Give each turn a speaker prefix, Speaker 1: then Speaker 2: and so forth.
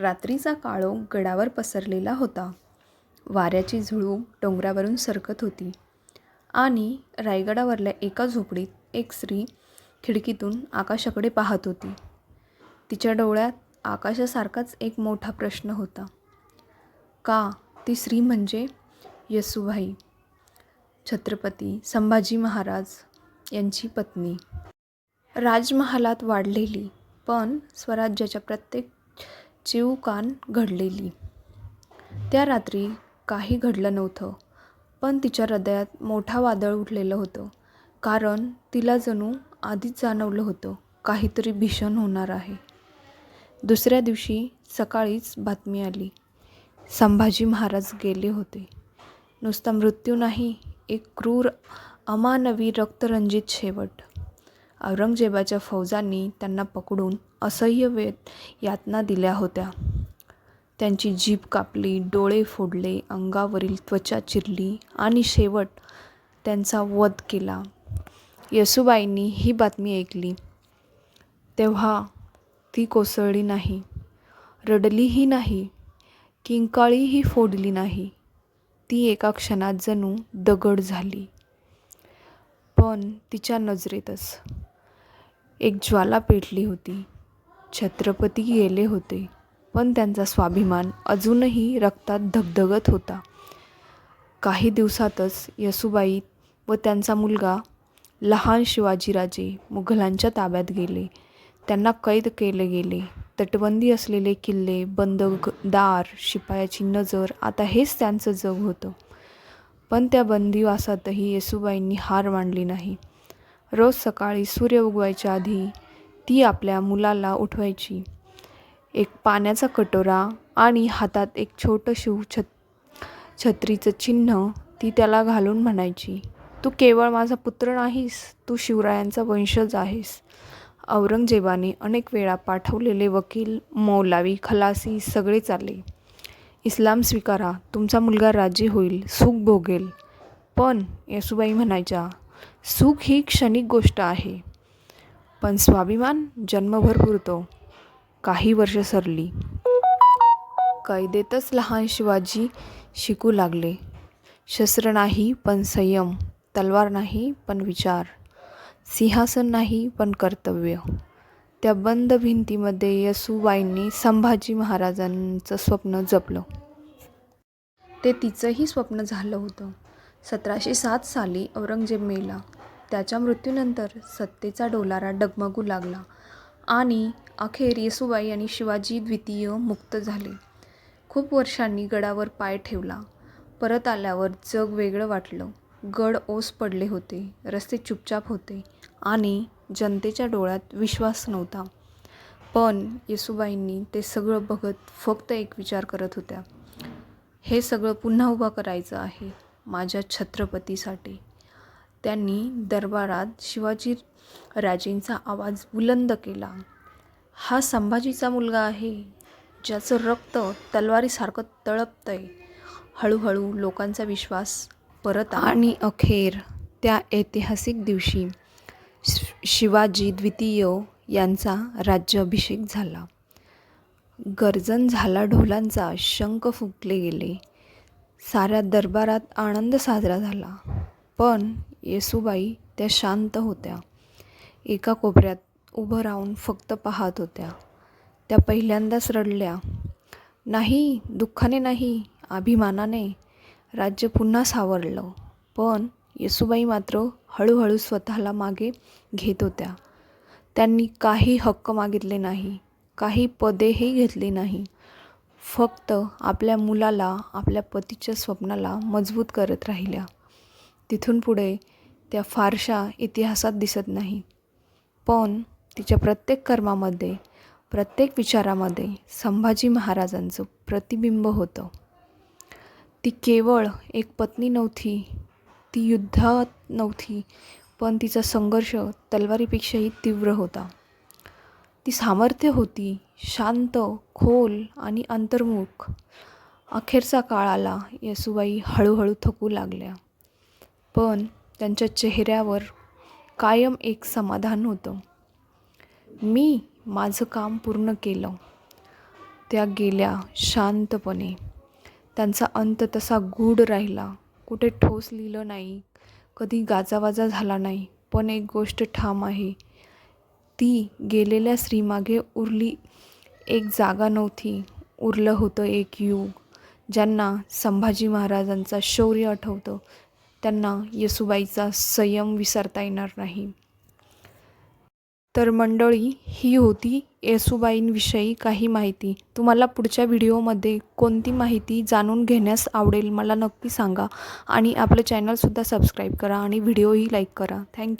Speaker 1: रात्रीचा काळोख गडावर पसरलेला होता. वाऱ्याची झुळूक डोंगरावरून सरकत होती. आणि रायगडावरल्या एका झोपडीत एक स्त्री खिडकीतून आकाशाकडे पाहत होती. तिच्या डोळ्यात आकाशासारखाच एक मोठा प्रश्न होता. का ती स्त्री म्हणजे येसूबाई छत्रपती संभाजी महाराज यांची पत्नी. राजमहालात वाढलेली पण स्वराज्याच्या प्रत्येक चिवकान घडलेली. त्या रात्री काही घडलं नव्हतं पण तिच्या हृदयात मोठा वादळ उठलेलं होतं. कारण तिला जणू आधीच जाणवलं होतं काहीतरी भीषण होणार आहे. दुसऱ्या दिवशी सकाळीच बातमी आली. संभाजी महाराज गेले होते. नुसता मृत्यू नाही एक क्रूर अमानवी रक्तरंजित शेवट. औरंगजेबाच्या फौजांनी त्यांना पकडून असह्य वेद यातना दिल्या होत्या. त्यांची जीभ कापली डोळे फोडले अंगावरील त्वचा चिरली आणि शेवट त्यांचा वध केला. येसूबाईंनी ही बातमी ऐकली. तेव्हा ती कोसळली नाही रडलीही नाही किंकाळीही फोडली नाही. ती एका क्षणात जणू दगड झाली. पण तिच्या नजरेतच एक ज्वाला पेटली होती. छत्रपती गेले होते पण त्यांचा स्वाभिमान अजूनही रक्तात धगधगत होता. काही दिवसातच येसूबाई व त्यांचा मुलगा लहान शिवाजीराजे मुघलांच्या ताब्यात गेले. त्यांना कैद केले गेले. तटबंदी असलेले किल्ले बंद दार शिपायाची नजर आता हेच त्यांचं जग होतं. पण त्या बंदिवासातही येसुबाईंनी हार मांडली नाही. रोज सकाळी सूर्य उगवायच्या आधी ती आपल्या मुलाला उठवायची. एक पाण्याचा कटोरा आणि हातात एक छोटं शिव छत छत्रीचं चिन्ह ती त्याला घालून म्हणायची तू केवळ माझा पुत्र नाहीस तू शिवरायांचा वंशज आहेस औरंगजेबाने अनेक वेळा पाठवलेले वकील मौलावी खलासी सगळे चालले. इस्लाम स्वीकारा तुमचा मुलगा राजी होईल सुख भोगेल. पण येसूबाई म्हणायच्या सुख ही क्षणिक गोष्ट आहे. पण स्वाभिमान जन्मभर पुरतो. काही वर्ष सरली. कैदेतच लहान शिवाजी शिकू लागले. शस्त्र नाही पण संयम. तलवार नाही पण विचार. सिंहासन नाही पण कर्तव्य. त्या बंद भिंतीमध्ये यसूबाईंनी संभाजी महाराजांचं स्वप्न जपलं. ते तिचंही स्वप्न झालं होतं. सतराशे सात साली औरंगजेब मेला त्याच्या मृत्यूनंतर सत्तेचा डोलारा डगमगू लागला आणि अखेर येसुबाई आणि शिवाजी द्वितीय मुक्त झाले. खूप वर्षांनी गडावर पाय ठेवला. परत आल्यावर जग वेगळं वाटलं. गड ओस पडले होते रस्ते चुपचाप होते आणि जनतेच्या डोळ्यात विश्वास नव्हता. पण येसुबाईंनी ते सगळं बघत फक्त एक विचार करत होत्या. हे सगळं पुन्हा उभं करायचं आहे. माझ्या छत्रपतीसाठी. त्यांनी दरबारात शिवाजी राजेंचा आवाज बुलंद केला. हा संभाजीचा मुलगा आहे ज्याचं रक्त तलवारीसारखं तळपतंय. हळूहळू लोकांचा विश्वास परत आणि अखेर त्या ऐतिहासिक दिवशी शिवाजी द्वितीय यांचा राज्याभिषेक झाला. गर्जन झाला ढोलांचा शंख फुकले गेले. साऱ्या दरबारात आनंद साजरा झाला. पण येसूबाई त्या शांत होत्या. एका कोपऱ्यात उभं राहून फक्त पाहत होत्या. त्या पहिल्यांदाच रडल्या. नाही दुःखाने नाही अभिमानाने राज्य पुन्हा सावरलं पण येसूबाई मात्र हळूहळू स्वतःला मागे घेत होत्या. त्यांनी काही हक्क मागितले नाही काही पदेही घेतली नाही. फक्त आपल्या मुलाला आपल्या पतीच्या स्वप्नाला मजबूत करत राहिल्या. तिथून पुढे त्या फारशा इतिहासात दिसत नाही. पण तिच्या प्रत्येक कर्मामध्ये प्रत्येक विचारामध्ये संभाजी महाराजांचं प्रतिबिंब होतं. ती केवळ एक पत्नी नव्हती ती युद्धात नव्हती पण तिचा संघर्ष तलवारीपेक्षाही तीव्र होता. ती सामर्थ्य होती शांत खोल आणि अंतर्मुख. अखेरचा काळ आला येसूबाई हळूहळू थकू लागल्या. पण त्यांच्या चेहऱ्यावर कायम एक समाधान होतं. मी माझं काम पूर्ण केलं. त्या गेल्या शांतपणे. त्यांचा अंत तसा गूढ राहिला. कुठे ठोस लिहिलं नाही कधी गाजावाजा झाला नाही पण एक गोष्ट ठाम आहे. ती गेलेल्या स्त्रीमागे उरली. एक जागा नव्हती. उरलं होतं एक युग ज्यांना संभाजी महाराजांचा शौर्य आठवतं. त्यांना येसुबाईचा संयम विसरता येणार नाही. तर मंडळी ही होती येसुबाईंविषयी काही माहिती. तुम्हाला पुढच्या व्हिडिओमध्ये कोणती माहिती जाणून घेण्यास आवडेल मला नक्की सांगा आणि आपलं चॅनलसुद्धा सबस्क्राईब करा आणि व्हिडिओही लाईक करा. थँक्यू.